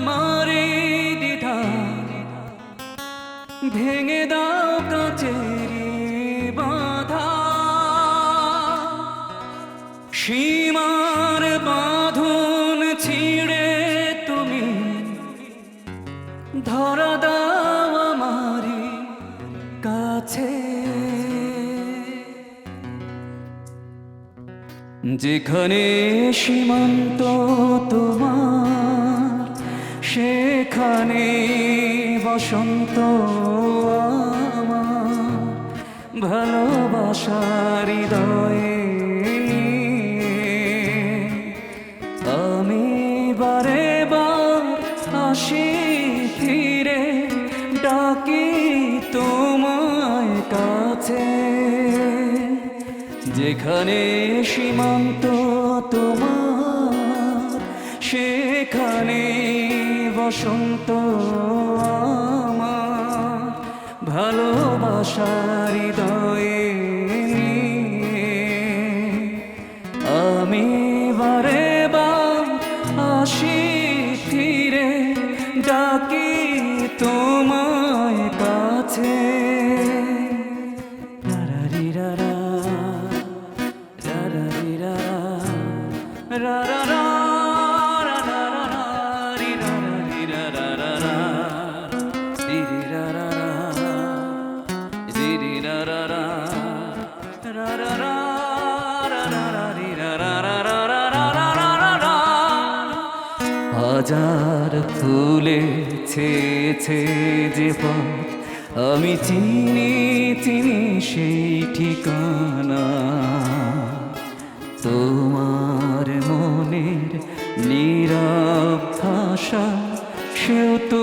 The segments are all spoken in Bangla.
আমার দ্বিধা ভেঙে দাও কাচেরি বাধা। সীমার বাঁধন ছিঁড়ে তুমি। ধরা দাও আমারি কাছে। যেখানে সীমান্ত তোমার সেখানে বসন্ত আমার ভালোবাসার হৃদয়ে আমি বারে বার আসি ফিরে ডাকি তোমায় কাছে। যেখানে সীমান্ত তোমার, সেখানে বসন্ত ভালোবাসার হৃদয়ে আমি বারে বার আসি ফিরে ডাকি তোমায় কাছে। রারারিরারা, রারারিরারা, রারারা, রারারারা, হাজার ফুলে ছেছে যে পথ। আমি চিনি চিনি সেই ঠিকানা। তোমার মনের নীরব ভাষা, সেও তো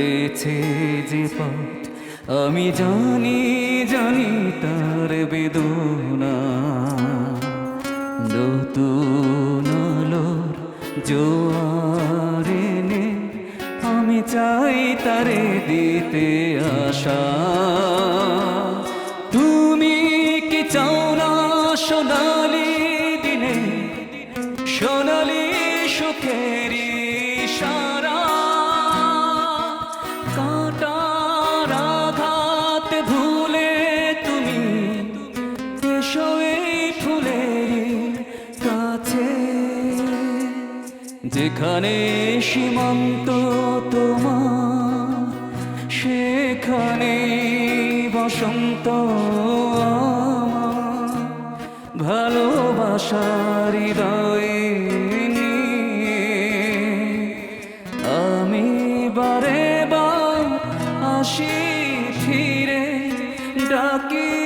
ভুলেছে যে পথ, আমি জানি জানি তার বেদনা। নতুন আলোর জোয়ার আমি চাই তারে দিতে আশা। তুমি কি চাও না সোনালি দিনে? সোনালি সুখের যেখানে সীমান্ত তোমার সেখানে বসন্ত ভালোবাসার আমি বারে বার আসি ফিরে ডাকি